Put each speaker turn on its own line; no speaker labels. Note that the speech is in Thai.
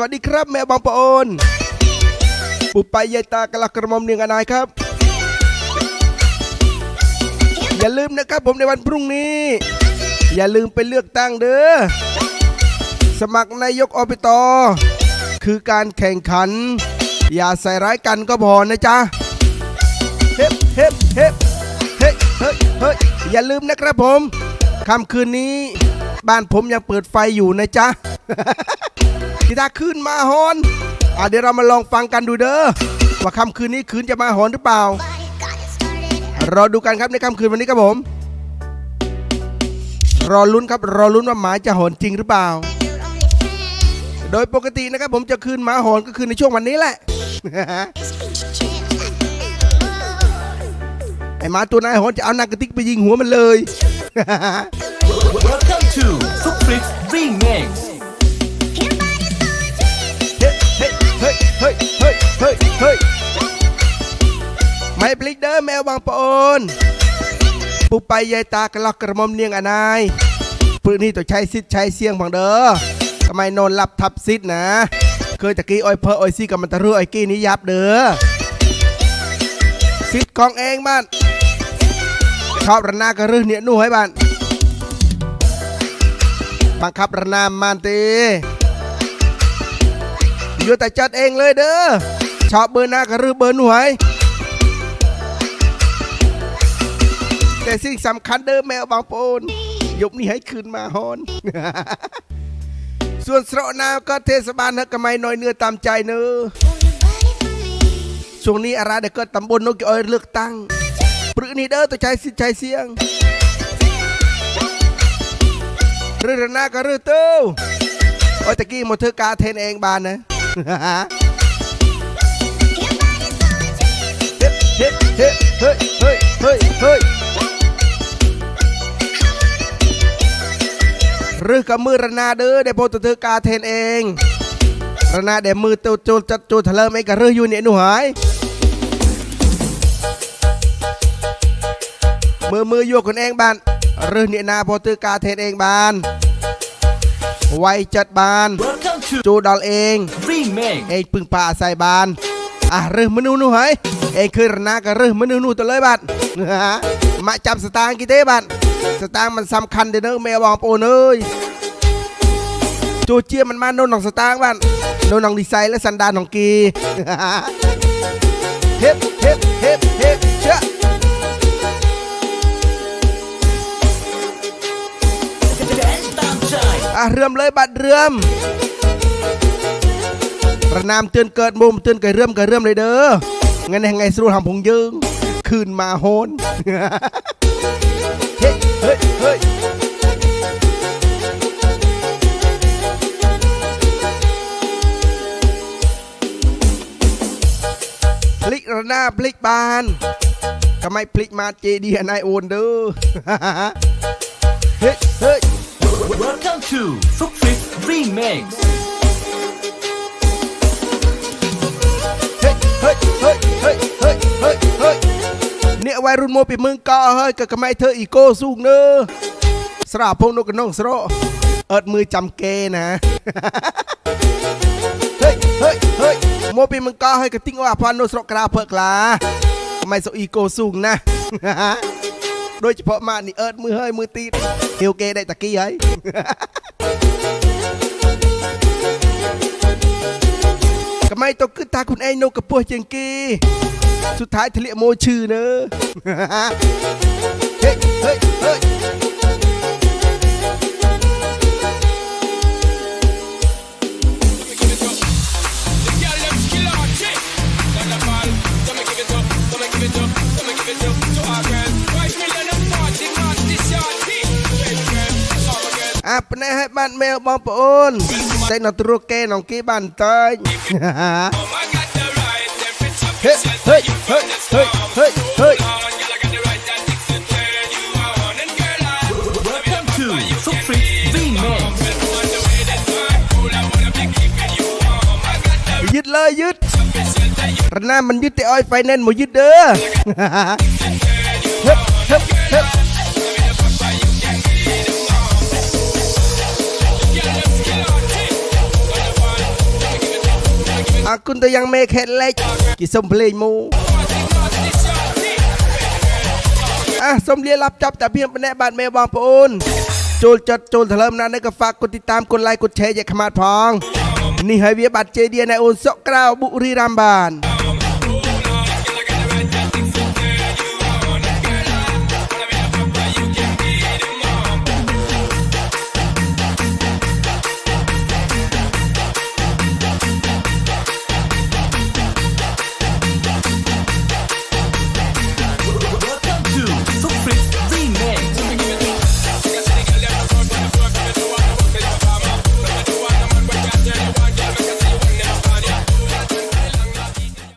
วัสดีครับ แม่บางปะโอนปุบไปยายตากะลักกระมอมเนียงอนายครับ อย่าลืมนะครับผมในวันพรุ่งนี้ อย่าลืมไปเลือกตั้งเด้อสมัครนายกอบต คือการแข่งขัน อย่าใส่ร้ายกันก็พอนะจ๊ะเฮ้เฮ้เฮ้เฮ้เฮ้เฮ้อย่าลืมนะครับผมค่ำคืนนี้ บ้านผมยังเปิดไฟอยู่นะจ๊ะ กีตาร์คืนมาฮอนอะเดี๋ยวเรามาลองฟังกันดูเด้อว่าค่ำคืนนี้คืนจะมาฮอนหรือเปล่ารอดูกันครับในค่ำคืนวันนี้ครับผม รอลุ้นครับรอลุ้นว่าหมาจะหอนจริงหรือเปล่า โดยปกตินะครับผมจะคืนหมาหอนก็คือในช่วงวันนี้แหละไอ้หมาตัวนายหอนจะเอานากระติกไปยิงหัวมันเลย
Welcome to Foot Flip Remix
เฮ้ยไม่ปลิกเด้อแมวบางปอนปุไปยายตากระลอกกระมอมเนียงอนายปืนนี่ต้องใช้ซิดใช้เสียงบังเด้อทำไมนอนหลับทับซิดนะ เคยตะกี้อ้อยเพออ้อยซี่กับมันตะรู้อ้อยกี้นี้ยับเด้อซิดของเองบ้านชอบระนากระรื้อเนี่ยนู่ให้บ้านบังคับระนามมานตีอยู่แต่จัดเองเลยเด้อ ชอบเบอร์หน้ากับหรือเบอร์หน่วย แต่สิ่งสำคัญเด้อแมวบางโปนยกนี้ให้คืนมาฮอน ส่วนสระนาก็เทศบาลเฮกกะไมน้อยเนื้อตามใจเนอช่วงนี้อะไรเด็กก็ตำบลนกอ้อยเลือกตั้งปรือนี่เด้อตัวใจสิใจเสียงเรือหน้าก็เรือเต้าโอ้ตะกี้หมดเธอกาเทนเองบานนะ เฮ้เฮ้เฮ้เฮ้เฮ้หรือกับมือระนาเด้อได้โพต์เธอกาเทนเองระนาเดี๋ยวมือตัวโจจัดโจทะเลไม่กะเรืออยู่เนี่ยหนูหายมือมือโยกคนเองบานเรือเนี่ยนาโพตเธอกาเทนเองบานไวจัดบานจูดอลเองเองปึงป่าใส่บาน อะเรื่องมนูนูเฮ้ยเองคือระนากับเรื่องมนูนูตัวเลยบัดมาจับสตางค์กี่เต้บัดสตางค์มันสำคัญเด้อเนอะแม่บองโปนเอ้ยจูเจียมันมาโน่นของสตางค์บัดโน่นของดีไซน์และสันดานของกีเฮ็บเฮ็บเฮ็บเฮ็บเชอะ
Dance ตามใจ
อะเรื่มเลยบัดเรื่ม ระนามเตือนเกิดมุมเตือนไก่เรื่มไก่เรื่มเลยเด้องั้นยังไงสรุปหำพงยืงคืนมาโฮนเฮ้ยเฮ้ยเฮ้ยพลิกระนาพลิกบานทำไมพลิกมาเจดีนายโอนเด้อเฮ้ยเฮ้ย
Welcome to Foot Flip Remix
เฮ้ยเฮ้ยเฮ้ยเฮ้ยเฮ้ยเฮ้ยเฮ้ยเนี่ยวัยรุ่นโมปีมึงก็เฮ้ยกับกระไม่เธออีโก้สูงเนอะสระพงนกกระน้องสระเอิดมือจำเกนะ เฮ้ยเฮ้ยเฮ้ยโมปีมึงก็เฮ้ยกับติ้งว่าพานโนส ระกราเพิกลากระไม่สอีโก้สูงนะโดยเฉพาะมานี่เอิ អាប់ណេះឲ្យបានមែលបងប្អូនតែនៅទ្រកគេនងគេបានតើហេហេហេហេហេហេ dứt lời dứt Rana mình dứt thì oi finance mà dứt đưa Hấp hấp hấp คุณตัวยังเมคเฮดเล็กกิสมเพลงมูอะสมเรียรับจับแต่เพียงเป็นแน่บาทเมย์บางปูนโจลจัดโจูลถล่มนั้
นก็ฝาก
กดติดตามกดไลค์กดแชร์อย่าขมาดพอง นี่ให้เวียบัตรเจเดียในโอนสกกราวบุรีรัมบาน